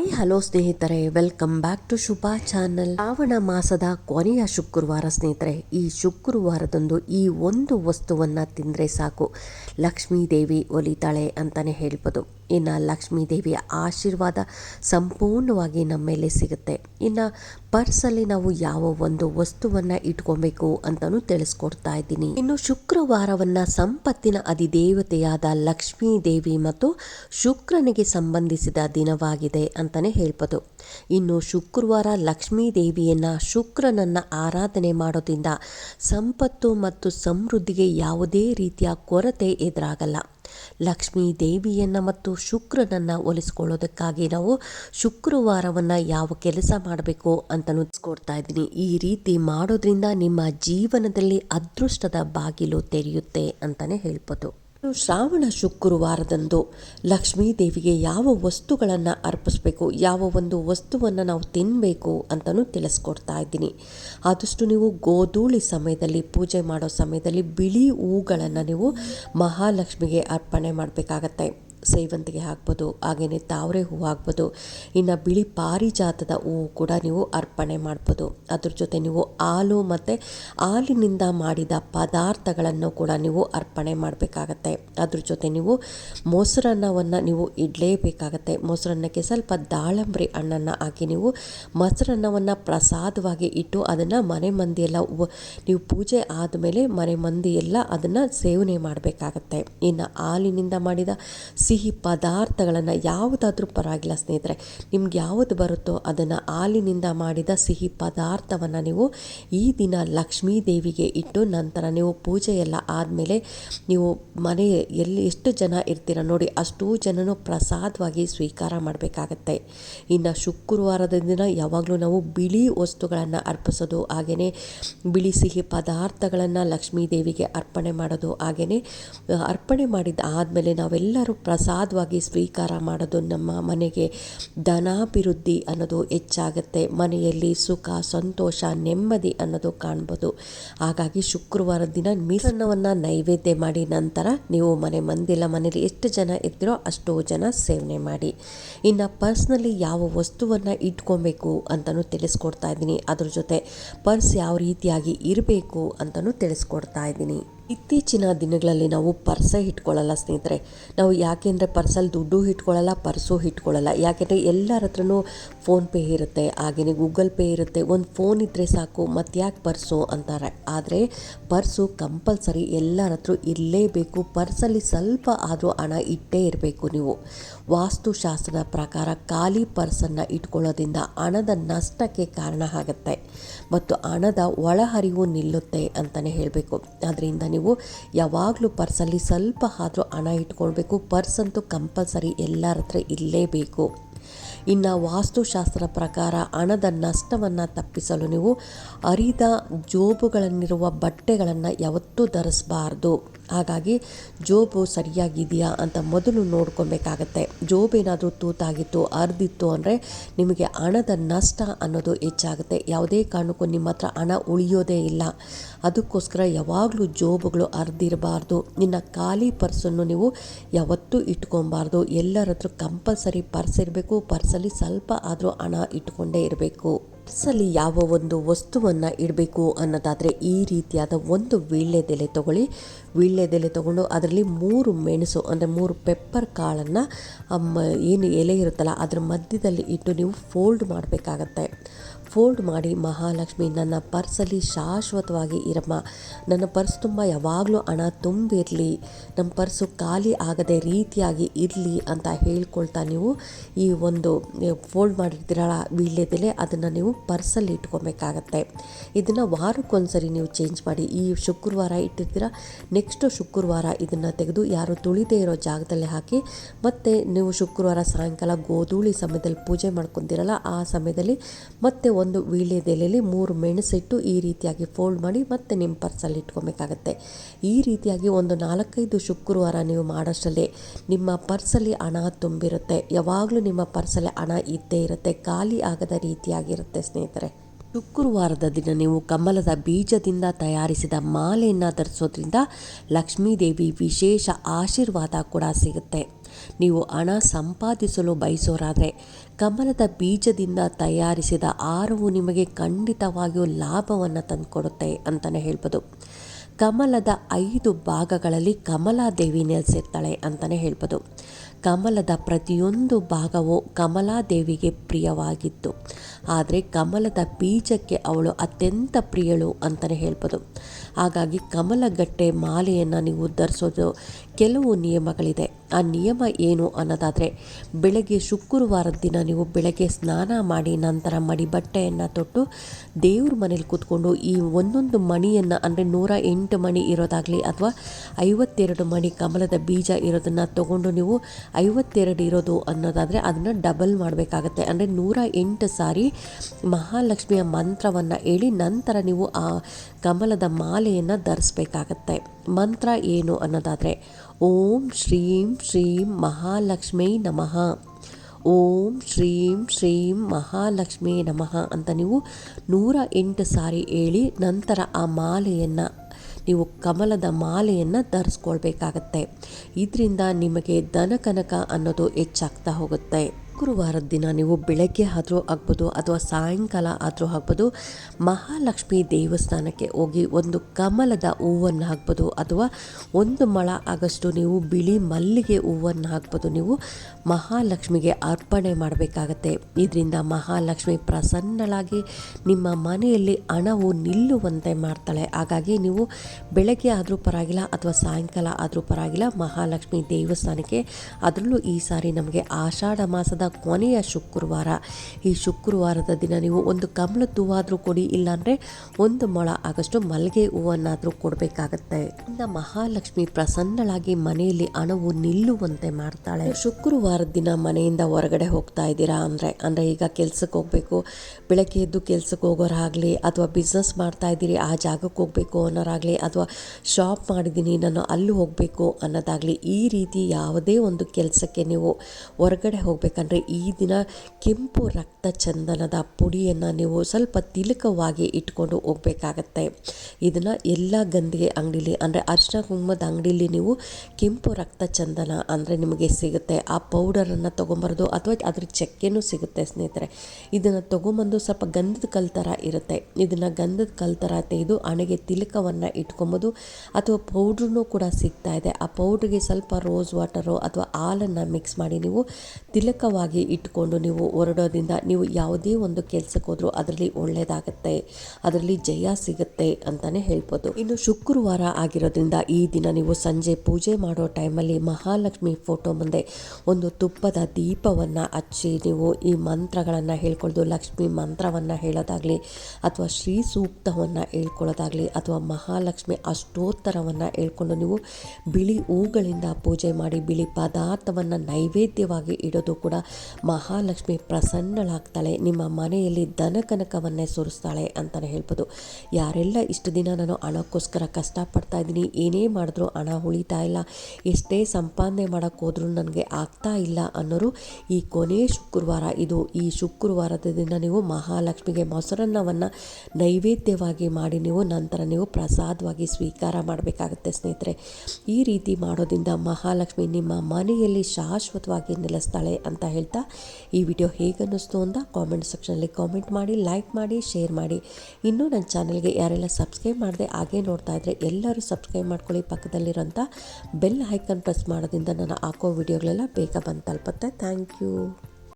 Hi, hello ಸ್ನೇಹಿತರೆ. Welcome back to Shubha channel. Shravana ಮಾಸದ ಕೊನೆಯ ಶುಕ್ರವಾರ ಸ್ನೇಹಿತರೆ, ಈ ಶುಕ್ರವಾರದಂದು ಈ ಒಂದು ವಸ್ತುವನ್ನ ತಿಂದ್ರೆ ಸಾಕು. ಲಕ್ಷ್ಮೀ ದೇವಿ ಒಲಿತಾಳೆ ಅಂತಾನೆ ಹೇಳ್ಬೋದು. ಇನ್ನು ಲಕ್ಷ್ಮೀ ದೇವಿಯ ಆಶೀರ್ವಾದ ಸಂಪೂರ್ಣವಾಗಿ ನಮ್ಮ ಮೇಲೆ ಸಿಗುತ್ತೆ. ಇನ್ನು ಪರ್ಸಲ್ಲಿ ನಾವು ಯಾವ ಒಂದು ವಸ್ತುವನ್ನ ಇಟ್ಕೊಬೇಕು ಅಂತಲೂ ತಿಳಿಸ್ಕೊಡ್ತಾ ಇದ್ದೀನಿ. ಇನ್ನು ಶುಕ್ರವಾರವನ್ನ ಸಂಪತ್ತಿನ ಅಧಿದೇವತೆಯಾದ ಲಕ್ಷ್ಮೀ ದೇವಿ ಮತ್ತು ಶುಕ್ರನಿಗೆ ಸಂಬಂಧಿಸಿದ ದಿನವಾಗಿದೆ ಅಂತಾನೆ ಹೇಳ್ಬೋದು. ಇನ್ನು ಶುಕ್ರವಾರ ಲಕ್ಷ್ಮೀ ದೇವಿಯನ್ನ ಶುಕ್ರನನ್ನ ಆರಾಧನೆ ಮಾಡೋದ್ರಿಂದ ಸಂಪತ್ತು ಮತ್ತು ಸಮೃದ್ಧಿಗೆ ಯಾವುದೇ ರೀತಿಯ ಕೊರತೆ ಎದುರಾಗಲ್ಲ. ಲಕ್ಷ್ಮೀ ದೇವಿಯನ್ನ ಮತ್ತು ಶುಕ್ರನನ್ನ ಒಲಿಸ್ಕೊಳ್ಳೋದಕ್ಕಾಗಿ ನಾವು ಶುಕ್ರವಾರವನ್ನ ಯಾವ ಕೆಲಸ ಮಾಡಬೇಕು ಅಂತ ಕೊಡ್ತಾ ಇದ್ದೀನಿ. ಈ ರೀತಿ ಮಾಡೋದ್ರಿಂದ ನಿಮ್ಮ ಜೀವನದಲ್ಲಿ ಅದೃಷ್ಟದ ಬಾಗಿಲು ತೆರೆಯುತ್ತೆ ಅಂತಾನೆ ಹೇಳ್ಬೋದು. ಶ್ರಾವಣ ಶುಕ್ರವಾರದಂದು ಲಕ್ಷ್ಮೀ ದೇವಿಗೆ ಯಾವ ವಸ್ತುಗಳನ್ನು ಅರ್ಪಿಸಬೇಕು, ಯಾವ ಒಂದು ವಸ್ತುವನ್ನು ನಾವು ತಿನ್ನಬೇಕು ಅಂತಲೂ ತಿಳಿಸ್ಕೊಡ್ತಾ ಇದ್ದೀನಿ. ಆದಷ್ಟು ನೀವು ಗೋಧೂಳಿ ಸಮಯದಲ್ಲಿ, ಪೂಜೆ ಮಾಡೋ ಸಮಯದಲ್ಲಿ ಬಿಳಿ ಹೂಗಳನ್ನು ನೀವು ಮಹಾಲಕ್ಷ್ಮಿಗೆ ಅರ್ಪಣೆ ಮಾಡಬೇಕಾಗತ್ತೆ. ಸೇವಂತಿಗೆ ಹಾಕ್ಬೋದು ಹಾಗೆಯೇ ತಾವರೆ ಹೂವು ಹಾಕ್ಬೋದು, ಇನ್ನು ಬಿಳಿ ಪಾರಿಜಾತದ ಹೂವು ಕೂಡ ನೀವು ಅರ್ಪಣೆ ಮಾಡ್ಬೋದು. ಅದ್ರ ಜೊತೆ ನೀವು ಹಾಲು ಮತ್ತು ಹಾಲಿನಿಂದ ಮಾಡಿದ ಪದಾರ್ಥಗಳನ್ನು ಕೂಡ ನೀವು ಅರ್ಪಣೆ ಮಾಡಬೇಕಾಗತ್ತೆ. ಅದ್ರ ಜೊತೆ ನೀವು ಮೊಸರನ್ನವನ್ನು ನೀವು ಇಡಲೇಬೇಕಾಗತ್ತೆ. ಮೊಸರನ್ನಕ್ಕೆ ಸ್ವಲ್ಪ ದಾಳಂಬ್ರಿ ಹಣ್ಣನ್ನು ಹಾಕಿ ನೀವು ಮೊಸರನ್ನವನ್ನು ಪ್ರಸಾದವಾಗಿ ಇಟ್ಟು ಅದನ್ನು ಮನೆ ಮಂದಿಯೆಲ್ಲ ಎಲ್ಲ ನೀವು ಪೂಜೆ ಆದಮೇಲೆ ಮನೆ ಮಂದಿ ಎಲ್ಲ ಅದನ್ನು ಸೇವನೆ ಮಾಡಬೇಕಾಗತ್ತೆ. ಇನ್ನು ಹಾಲಿನಿಂದ ಮಾಡಿದ ಸಿಹಿ ಪದಾರ್ಥಗಳನ್ನು ಯಾವುದಾದ್ರೂ ಪರವಾಗಿಲ್ಲ ಸ್ನೇಹಿತರೆ, ನಿಮ್ಗೆ ಯಾವುದು ಬರುತ್ತೋ ಅದನ್ನು ಹಾಲಿನಿಂದ ಮಾಡಿದ ಸಿಹಿ ಪದಾರ್ಥವನ್ನು ನೀವು ಈ ದಿನ ಲಕ್ಷ್ಮೀ ದೇವಿಗೆ ಇಟ್ಟು ನಂತರ ನೀವು ಪೂಜೆ ಎಲ್ಲ ಆದಮೇಲೆ ನೀವು ಮನೆ ಎಲ್ಲಿ ಎಷ್ಟು ಜನ ಇರ್ತೀರ ನೋಡಿ, ಅಷ್ಟೂ ಜನನೂ ಪ್ರಸಾದವಾಗಿ ಸ್ವೀಕಾರ ಮಾಡಬೇಕಾಗತ್ತೆ. ಇನ್ನು ಶುಕ್ರವಾರದ ದಿನ ಯಾವಾಗಲೂ ನಾವು ಬಿಳಿ ವಸ್ತುಗಳನ್ನು ಅರ್ಪಿಸೋದು ಹಾಗೆಯೇ ಬಿಳಿ ಸಿಹಿ ಪದಾರ್ಥಗಳನ್ನು ಲಕ್ಷ್ಮೀ ದೇವಿಗೆ ಅರ್ಪಣೆ ಮಾಡೋದು ಹಾಗೆಯೇ ಅರ್ಪಣೆ ಮಾಡಿದ ಆದಮೇಲೆ ನಾವೆಲ್ಲರೂ ಪ್ರಸಾದವಾಗಿ ಸ್ವೀಕಾರ ಮಾಡೋದು ನಮ್ಮ ಮನೆಗೆ ಧನಾಭಿವೃದ್ಧಿ ಅನ್ನೋದು ಹೆಚ್ಚಾಗುತ್ತೆ. ಮನೆಯಲ್ಲಿ ಸುಖ, ಸಂತೋಷ, ನೆಮ್ಮದಿ ಅನ್ನೋದು ಕಾಣ್ಬೋದು. ಹಾಗಾಗಿ ಶುಕ್ರವಾರ ದಿನ ಮೀಸನ್ನವನ್ನು ನೈವೇದ್ಯ ಮಾಡಿ, ನಂತರ ನೀವು ಮನೆ ಮಂದಿಲ್ಲ ಮನೇಲಿ ಎಷ್ಟು ಜನ ಇರ್ತೀರೋ ಅಷ್ಟು ಜನ ಸೇವನೆ ಮಾಡಿ. ಇನ್ನು ಪರ್ಸ್ನಲ್ಲಿ ಯಾವ ವಸ್ತುವನ್ನು ಇಟ್ಕೊಬೇಕು ಅಂತಲೂ ತಿಳಿಸ್ಕೊಡ್ತಾ ಇದ್ದೀನಿ. ಅದ್ರ ಜೊತೆ ಪರ್ಸ್ ಯಾವ ರೀತಿಯಾಗಿ ಇರಬೇಕು ಅಂತಲೂ ತಿಳಿಸ್ಕೊಡ್ತಾ ಇದ್ದೀನಿ. ಇತ್ತೀಚಿನ ದಿನಗಳಲ್ಲಿ ನಾವು ಪರ್ಸೇ ಇಟ್ಕೊಳ್ಳಲ್ಲ ಸ್ನೇಹಿತರೆ. ನಾವು ಯಾಕೆಂದರೆ ಪರ್ಸಲ್ಲಿ ದುಡ್ಡು ಇಟ್ಕೊಳ್ಳಲ್ಲ, ಪರ್ಸು ಇಟ್ಕೊಳ್ಳಲ್ಲ. ಯಾಕೆಂದರೆ ಎಲ್ಲರ ಹತ್ರನೂ ಫೋನ್ಪೇ ಇರುತ್ತೆ ಹಾಗೆಯೇ ಗೂಗಲ್ ಪೇ ಇರುತ್ತೆ. ಒಂದು ಫೋನ್ ಇದ್ದರೆ ಸಾಕು, ಮತ್ತು ಯಾಕೆ ಪರ್ಸು ಅಂತಾರೆ. ಆದರೆ ಪರ್ಸು ಕಂಪಲ್ಸರಿ ಎಲ್ಲರ ಹತ್ರ ಇರಲೇಬೇಕು. ಪರ್ಸಲ್ಲಿ ಸ್ವಲ್ಪ ಆದರೂ ಹಣ ಇಟ್ಟೇ ಇರಬೇಕು ನೀವು. ವಾಸ್ತುಶಾಸ್ತ್ರದ ಪ್ರಕಾರ ಖಾಲಿ ಪರ್ಸನ್ನು ಇಟ್ಕೊಳ್ಳೋದ್ರಿಂದ ಹಣದ ನಷ್ಟಕ್ಕೆ ಕಾರಣ ಆಗುತ್ತೆ. ಮತ್ತು ಹಣದ ಒಳಹರಿವು ನಿಲ್ಲುತ್ತೆ ಅಂತಲೇ ಹೇಳಬೇಕು. ಅದರಿಂದ ನೀವು ಯಾವಾಗಲೂ ಪರ್ಸಲ್ಲಿ ಸ್ವಲ್ಪ ಆದರೂ ಹಣ ಇಟ್ಕೊಳ್ಬೇಕು. ಪರ್ಸ್ ಅಂತೂ ಕಂಪಲ್ಸರಿ ಎಲ್ಲರ ಹತ್ರ ಇರಲೇಬೇಕು ಇನ್ನು ವಾಸ್ತುಶಾಸ್ತ್ರ ಪ್ರಕಾರ ಹಣದ ನಷ್ಟವನ್ನು ತಪ್ಪಿಸಲು ನೀವು ಅರಿದ ಜೋಬುಗಳನ್ನಿರುವ ಬಟ್ಟೆಗಳನ್ನು ಯಾವತ್ತೂ ಧರಿಸಬಾರ್ದು. ಹಾಗಾಗಿ ಜೋಬು ಸರಿಯಾಗಿದೆಯಾ ಅಂತ ಮೊದಲು ನೋಡ್ಕೊಬೇಕಾಗತ್ತೆ. ಜೋಬೇನಾದರೂ ತೂತಾಗಿತ್ತು, ಅರ್ದಿತ್ತು ಅಂದರೆ ನಿಮಗೆ ಹಣದ ನಷ್ಟ ಅನ್ನೋದು ಹೆಚ್ಚಾಗುತ್ತೆ. ಯಾವುದೇ ಕಾರಣಕ್ಕೂ ನಿಮ್ಮ ಹತ್ರ ಹಣ ಉಳಿಯೋದೇ ಇಲ್ಲ. ಅದಕ್ಕೋಸ್ಕರ ಯಾವಾಗಲೂ ಜೋಬುಗಳು ಅರ್ದಿರಬಾರ್ದು. ನಿನ್ನ ಖಾಲಿ ಪರ್ಸನ್ನು ನೀವು ಯಾವತ್ತೂ ಇಟ್ಕೊಬಾರ್ದು. ಎಲ್ಲರ ಹತ್ರ ಕಂಪಲ್ಸರಿ ಪರ್ಸ್ ಇರಬೇಕು. ಪರ್ಸಲ್ಲಿ ಸ್ವಲ್ಪ ಆದರೂ ಹಣ ಇಟ್ಕೊಂಡೇ ಇರಬೇಕು. ಪರ್ಸಲ್ಲಿ ಯಾವ ಒಂದು ವಸ್ತುವನ್ನು ಇಡಬೇಕು ಅನ್ನೋದಾದರೆ ಈ ರೀತಿಯಾದ ಒಂದು ವೀಳ್ಯದೆಲೆ ತಗೊಳ್ಳಿ. ವೀಳ್ಯದೆಲೆ ತೊಗೊಂಡು ಅದರಲ್ಲಿ ಮೂರು ಮೆಣಸು, ಅಂದರೆ ಮೂರು ಪೆಪ್ಪರ್ ಕಾಳನ್ನು ಏನು ಎಲೆ ಇರುತ್ತಲ್ಲ ಅದರ ಮಧ್ಯದಲ್ಲಿ ಇಟ್ಟು ನೀವು ಫೋಲ್ಡ್ ಮಾಡಬೇಕಾಗತ್ತೆ. ಫೋಲ್ಡ್ ಮಾಡಿ, ಮಹಾಲಕ್ಷ್ಮಿ, ನನ್ನ ಪರ್ಸಲ್ಲಿ ಶಾಶ್ವತವಾಗಿ ಇರಮ್ಮ. ನನ್ನ ಪರ್ಸ್ ತುಂಬ ಯಾವಾಗಲೂ ಹಣ ತುಂಬಿರಲಿ. ನಮ್ಮ ಪರ್ಸು ಖಾಲಿ ಆಗದೆ ರೀತಿಯಾಗಿ ಇರಲಿ ಅಂತ ಹೇಳ್ಕೊಳ್ತಾ ನೀವು ಈ ಒಂದು ಫೋಲ್ಡ್ ಮಾಡಿರ್ತೀರಲ್ಲ ವೀಳ್ಯದೆಲೆ ಅದನ್ನು ನೀವು ಪರ್ಸಲ್ಲಿ ಇಟ್ಕೊಬೇಕಾಗತ್ತೆ. ಇದನ್ನು ವಾರಕ್ಕೊಂದ್ಸರಿ ನೀವು ಚೇಂಜ್ ಮಾಡಿ. ಈ ಶುಕ್ರವಾರ ಇಟ್ಟಿರ್ತೀರ, ನೆಕ್ಸ್ಟ್ ಶುಕ್ರವಾರ ಇದನ್ನು ತೆಗೆದು ಯಾರು ತುಳಿದೇ ಇರೋ ಜಾಗದಲ್ಲಿ ಹಾಕಿ, ಮತ್ತು ನೀವು ಶುಕ್ರವಾರ ಸಾಯಂಕಾಲ ಗೋಧೂಳಿ ಸಮಯದಲ್ಲಿ ಪೂಜೆ ಮಾಡ್ಕೊಂತೀರಲ್ಲ ಆ ಸಮಯದಲ್ಲಿ ಮತ್ತೆ ಒಂದು ವೀಳ್ಯದೆಲೆಯಲ್ಲಿ ಮೂರು ಮೆಣಸಿಟ್ಟು ಈ ರೀತಿಯಾಗಿ ಫೋಲ್ಡ್ ಮಾಡಿ ಮತ್ತೆ ನಿಮ್ಮ ಪರ್ಸಲ್ಲಿ ಇಟ್ಕೊಬೇಕಾಗತ್ತೆ. ಈ ರೀತಿಯಾಗಿ ಒಂದು ನಾಲ್ಕೈದು ಶುಕ್ರವಾರ ನೀವು ಮಾಡೋಷ್ಟರಲ್ಲಿ ನಿಮ್ಮ ಪರ್ಸಲ್ಲಿ ಹಣ ತುಂಬಿರುತ್ತೆ. ಯಾವಾಗಲೂ ನಿಮ್ಮ ಪರ್ಸಲ್ಲಿ ಹಣ ಇದ್ದೇ ಇರುತ್ತೆ. ಖಾಲಿ ಆಗದ ರೀತಿಯಾಗಿರುತ್ತೆ ಸ್ನೇಹಿತರೆ. ಶುಕ್ರವಾರದ ದಿನ ನೀವು ಕಮಲದ ಬೀಜದಿಂದ ತಯಾರಿಸಿದ ಮಾಲೆಯನ್ನು ಧರಿಸೋದ್ರಿಂದ ಲಕ್ಷ್ಮೀದೇವಿ ವಿಶೇಷ ಆಶೀರ್ವಾದ ಕೂಡ ಸಿಗುತ್ತೆ. ನೀವು ಹಣ ಸಂಪಾದಿಸಲು ಬಯಸೋರಾದರೆ ಕಮಲದ ಬೀಜದಿಂದ ತಯಾರಿಸಿದ ಆಹಾರವು ನಿಮಗೆ ಖಂಡಿತವಾಗಿಯೂ ಲಾಭವನ್ನು ತಂದುಕೊಡುತ್ತೆ ಅಂತಲೇ ಹೇಳ್ಬೋದು. ಕಮಲದ ಐದು ಭಾಗಗಳಲ್ಲಿ ಕಮಲಾದೇವಿ ನೆಲೆಸಿರ್ತಾಳೆ ಅಂತಲೇ ಹೇಳ್ಬೋದು. ಕಮಲದ ಪ್ರತಿಯೊಂದು ಭಾಗವು ಕಮಲಾದೇವಿಗೆ ಪ್ರಿಯವಾಗಿತ್ತು. ಆದರೆ ಕಮಲದ ಬೀಜಕ್ಕೆ ಅವಳು ಅತ್ಯಂತ ಪ್ರಿಯಳು ಅಂತಲೇ ಹೇಳ್ಬೋದು. ಹಾಗಾಗಿ ಕಮಲಗಟ್ಟೆ ಮಾಲೆಯನ್ನು ನೀವು ಧರಿಸೋದು ಕೆಲವು ನಿಯಮಗಳಿದೆ. ಆ ನಿಯಮ ಏನು ಅನ್ನೋದಾದರೆ, ಬೆಳಗ್ಗೆ ಶುಕ್ರವಾರದ ದಿನ ನೀವು ಬೆಳಗ್ಗೆ ಸ್ನಾನ ಮಾಡಿ ನಂತರ ಮಡಿ ಬಟ್ಟೆಯನ್ನು ತೊಟ್ಟು ದೇವ್ರ ಮನೇಲಿ ಕೂತ್ಕೊಂಡು ಈ ಒಂದೊಂದು ಮಣಿಯನ್ನು, ಅಂದರೆ ನೂರ ಎಂಟು ಮಣಿ ಇರೋದಾಗಲಿ ಅಥವಾ ಐವತ್ತೆರಡು ಮಣಿ ಕಮಲದ ಬೀಜ ಇರೋದನ್ನು ತಗೊಂಡು ನೀವು ಐವತ್ತೆರಡು ಇರೋದು ಅನ್ನೋದಾದರೆ ಅದನ್ನು ಡಬಲ್ ಮಾಡಬೇಕಾಗತ್ತೆ. ಅಂದರೆ ನೂರ ಎಂಟು ಸಾರಿ ಮಹಾಲಕ್ಷ್ಮಿಯ ಮಂತ್ರವನ್ನು ಹೇಳಿ ನಂತರ ನೀವು ಆ ಕಮಲದ ಮಾಲೆಯನ್ನು ಧರಿಸ್ಬೇಕಾಗತ್ತೆ. ಮಂತ್ರ ಏನು ಅನ್ನೋದಾದರೆ, ಓಂ ಶ್ರೀಂ ಶ್ರೀಂ ಮಹಾಲಕ್ಷ್ಮೀ ನಮಃ. ಓಂ ಶ್ರೀಂ ಶ್ರೀಂ ಮಹಾಲಕ್ಷ್ಮೀ ನಮಃ ಅಂತ ನೀವು ನೂರ ಎಂಟು ಸಾರಿ ಹೇಳಿ ನಂತರ ಆ ಮಾಲೆಯನ್ನು ನೀವು ಕಮಲದ ಮಾಲೆಯನ್ನು ಧರಿಸ್ಕೊಳ್ಬೇಕಾಗತ್ತೆ. ಇದರಿಂದ ನಿಮಗೆ ದನಕನಕ ಅನ್ನೋದು ಹೆಚ್ಚಾಗ್ತಾ ಹೋಗುತ್ತೆ. ಶುಕ್ರವಾರದ ದಿನ ನೀವು ಬೆಳಗ್ಗೆ ಆದರೂ ಆಗ್ಬೋದು ಅಥವಾ ಸಾಯಂಕಾಲ ಆದರೂ ಆಗ್ಬೋದು, ಮಹಾಲಕ್ಷ್ಮಿ ದೇವಸ್ಥಾನಕ್ಕೆ ಹೋಗಿ ಒಂದು ಕಮಲದ ಹೂವನ್ನು ಹಾಕ್ಬೋದು ಅಥವಾ ಒಂದು ಮಳ ಆಗಷ್ಟು ನೀವು ಬಿಳಿ ಮಲ್ಲಿಗೆ ಹೂವನ್ನು ಹಾಕ್ಬೋದು, ನೀವು ಮಹಾಲಕ್ಷ್ಮಿಗೆ ಅರ್ಪಣೆ ಮಾಡಬೇಕಾಗತ್ತೆ. ಇದರಿಂದ ಮಹಾಲಕ್ಷ್ಮಿ ಪ್ರಸನ್ನಳಾಗಿ ನಿಮ್ಮ ಮನೆಯಲ್ಲಿ ಹಣವು ನಿಲ್ಲುವಂತೆ ಮಾಡ್ತಾಳೆ. ಹಾಗಾಗಿ ನೀವು ಬೆಳಗ್ಗೆ ಆದರೂ ಪರವಾಗಿಲ್ಲ ಅಥವಾ ಸಾಯಂಕಾಲ ಆದರೂ ಪರವಾಗಿಲ್ಲ, ಮಹಾಲಕ್ಷ್ಮಿ ದೇವಸ್ಥಾನಕ್ಕೆ ಅದರಲ್ಲೂ ಈ ಸಾರಿ ನಮಗೆ ಆಷಾಢ ಮಾಸದ ಕೊನೆಯ ಶುಕ್ರವಾರ. ಈ ಶುಕ್ರವಾರದ ದಿನ ನೀವು ಒಂದು ಕಮಲದ ಹೂವಾದರೂ ಕೊಡಿ, ಇಲ್ಲಾಂದರೆ ಒಂದು ಮೊಳ ಆಗಷ್ಟು ಮಲ್ಲಿಗೆ ಹೂವನ್ನಾದರೂ ಕೊಡಬೇಕಾಗತ್ತೆ. ಇನ್ನು ಮಹಾಲಕ್ಷ್ಮಿ ಪ್ರಸನ್ನಳಾಗಿ ಮನೆಯಲ್ಲಿ ಹಣವು ನಿಲ್ಲುವಂತೆ ಮಾಡ್ತಾಳೆ. ಶುಕ್ರವಾರದ ದಿನ ಮನೆಯಿಂದ ಹೊರಗಡೆ ಹೋಗ್ತಾ ಇದ್ದೀರಾ ಅಂದರೆ ಅಂದರೆ ಈಗ ಕೆಲ್ಸಕ್ಕೆ ಹೋಗಬೇಕು, ಬೆಳಗ್ಗೆ ಎದ್ದು ಕೆಲ್ಸಕ್ಕೆ ಹೋಗೋರಾಗಲಿ, ಅಥವಾ ಬಿಸ್ನೆಸ್ ಮಾಡ್ತಾ ಇದ್ದೀರಿ, ಆ ಜಾಗಕ್ಕೆ ಹೋಗಬೇಕು ಅನ್ನೋರಾಗಲಿ, ಅಥವಾ ಶಾಪ್ ಮಾಡಿದ್ದೀನಿ, ನಾನು ಅಲ್ಲಿ ಹೋಗಬೇಕು ಅನ್ನೋದಾಗಲಿ, ಈ ರೀತಿ ಯಾವುದೇ ಒಂದು ಕೆಲಸಕ್ಕೆ ನೀವು ಹೊರಗಡೆ ಹೋಗಬೇಕಂದ್ರೆ ಈ ದಿನ ಕೆಂಪು ರಕ್ತ ಚಂದನದ ಪುಡಿಯನ್ನು ನೀವು ಸ್ವಲ್ಪ ತಿಲಕವಾಗಿ ಇಟ್ಕೊಂಡು ಹೋಗಬೇಕಾಗತ್ತೆ. ಇದನ್ನು ಎಲ್ಲ ಗಂದಿಗೆ ಅಂಗಡಿಲಿ ಅಂದರೆ ಅರ್ಶನ ಕುಂಕುಮದ ಅಂಗಡಿಲಿ ನೀವು ಕೆಂಪು ರಕ್ತ ಚಂದನ ಅಂದರೆ ನಿಮಗೆ ಸಿಗುತ್ತೆ. ಆ ಪೌಡರನ್ನು ತೊಗೊಂಬರೋದು ಅಥವಾ ಅದ್ರ ಚಕ್ಕೆನೂ ಸಿಗುತ್ತೆ ಸ್ನೇಹಿತರೆ. ಇದನ್ನು ತೊಗೊಂಬಂದು ಸ್ವಲ್ಪ ಗಂಧದ ಕಲ್ ಥರ ಇರುತ್ತೆ. ಇದನ್ನು ಗಂಧದ ಕಲ್ ಥರ ತೆಗೆದು ಹಣೆಗೆ ತಿಲಕವನ್ನು ಇಟ್ಕೊಂಬೋದು ಅಥವಾ ಪೌಡ್ರೂ ಕೂಡ ಸಿಗ್ತಾ ಇದೆ. ಆ ಪೌಡ್ರಿಗೆ ಸ್ವಲ್ಪ ರೋಸ್ ವಾಟರು ಅಥವಾ ಹಾಲನ್ನು ಮಿಕ್ಸ್ ಮಾಡಿ ನೀವು ತಿಲಕವಾಗಿ ಇಟ್ಕೊಂಡು ನೀವು ಹೊರಡೋದ್ರಿಂದ ನೀವು ಯಾವುದೇ ಒಂದು ಕೆಲಸಕ್ಕೆ ಹೋದರೂ ಅದರಲ್ಲಿ ಒಳ್ಳೆಯದಾಗತ್ತೆ ಅದರಲ್ಲಿ ಜಯ ಸಿಗುತ್ತೆ ಅಂತಲೇ ಹೇಳ್ಬೋದು. ಇನ್ನು ಶುಕ್ರವಾರ ಆಗಿರೋದ್ರಿಂದ ಈ ದಿನ ನೀವು ಸಂಜೆ ಪೂಜೆ ಮಾಡೋ ಟೈಮಲ್ಲಿ ಮಹಾಲಕ್ಷ್ಮಿ ಫೋಟೋ ಮುಂದೆ ಒಂದು ತುಪ್ಪದ ದೀಪವನ್ನು ಹಚ್ಚಿ ನೀವು ಈ ಮಂತ್ರಗಳನ್ನು ಹೇಳ್ಕೊಳ್ಳೋದು ಲಕ್ಷ್ಮಿ ಮಂತ್ರವನ್ನು ಹೇಳೋದಾಗಲಿ ಅಥವಾ ಶ್ರೀ ಸೂಕ್ತವನ್ನು ಹೇಳ್ಕೊಳ್ಳೋದಾಗಲಿ ಅಥವಾ ಮಹಾಲಕ್ಷ್ಮಿ ಅಷ್ಟೋತ್ತರವನ್ನು ಹೇಳ್ಕೊಂಡು ನೀವು ಬಿಳಿ ಹೂಗಳಿಂದ ಪೂಜೆ ಮಾಡಿ, ಬಿಳಿ ಪದಾರ್ಥವನ್ನು ನೈವೇದ್ಯವಾಗಿ ಇಡೋದು ಕೂಡ ಮಹಾಲಕ್ಷ್ಮಿ ಪ್ರಸನ್ನಳಾಗ್ತಾಳೆ. ನಿಮ್ಮ ಮನೆಯಲ್ಲಿ ದನಕನಕವನ್ನೇ ಸುರಿಸ್ತಾಳೆ ಅಂತಲೇ ಹೇಳ್ಬೋದು. ಯಾರೆಲ್ಲ ಇಷ್ಟು ದಿನ ನಾನು ಹಣಕ್ಕೋಸ್ಕರ ಕಷ್ಟಪಡ್ತಾ ಇದ್ದೀನಿ, ಏನೇ ಮಾಡಿದ್ರೂ ಹಣ ಉಳಿತಾ ಇಲ್ಲ, ಎಷ್ಟೇ ಸಂಪಾದನೆ ಮಾಡೋಕ್ಕೆ ನನಗೆ ಆಗ್ತಾ ಇಲ್ಲ ಅನ್ನೋರು, ಈ ಕೊನೆ ಶುಕ್ರವಾರ, ಇದು ಈ ಶುಕ್ರವಾರದ ದಿನ ನೀವು ಮಹಾಲಕ್ಷ್ಮಿಗೆ ಮೊಸರನ್ನವನ್ನು ನೈವೇದ್ಯವಾಗಿ ಮಾಡಿ ನೀವು ನಂತರ ನೀವು ಪ್ರಸಾದವಾಗಿ ಸ್ವೀಕಾರ ಮಾಡಬೇಕಾಗುತ್ತೆ ಸ್ನೇಹಿತರೆ. ಈ ರೀತಿ ಮಾಡೋದ್ರಿಂದ ಮಹಾಲಕ್ಷ್ಮಿ ನಿಮ್ಮ ಮನೆಯಲ್ಲಿ ಶಾಶ್ವತವಾಗಿ ನೆಲೆಸ್ತಾಳೆ ಅಂತ ಹೇಳ್ತಾ, ಈ ವಿಡಿಯೋ ಹೇಗೆ ಅನ್ನಿಸ್ತು ಅಂತ ಕಾಮೆಂಟ್ ಸೆಕ್ಷನಲ್ಲಿ ಕಾಮೆಂಟ್ ಮಾಡಿ ಲೈಕ್ ಮಾಡಿ ಶೇರ್ ಮಾಡಿ. ಇನ್ನೂ ನನ್ನ ಚಾನಲ್ಗೆ ಯಾರೆಲ್ಲ ಸಬ್ಸ್ಕ್ರೈಬ್ ಮಾಡಿದೆ ಹಾಗೆ ನೋಡ್ತಾ ಇದ್ದರೆ ಎಲ್ಲರೂ ಸಬ್ಸ್ಕ್ರೈಬ್ ಮಾಡ್ಕೊಳ್ಳಿ ಪಕ್ಕದಲ್ಲಿರೋಂಥ ಬೆಲ್ ಐಕನ್ ಪ್ರೆಸ್ ಮಾಡೋದ್ರಿಂದ ನಾನು ಹಾಕೋ ವಿಡಿಯೋಗಳೆಲ್ಲ ಬೇಗ ಬಂದು ತಲುಪುತ್ತೆ. Thank you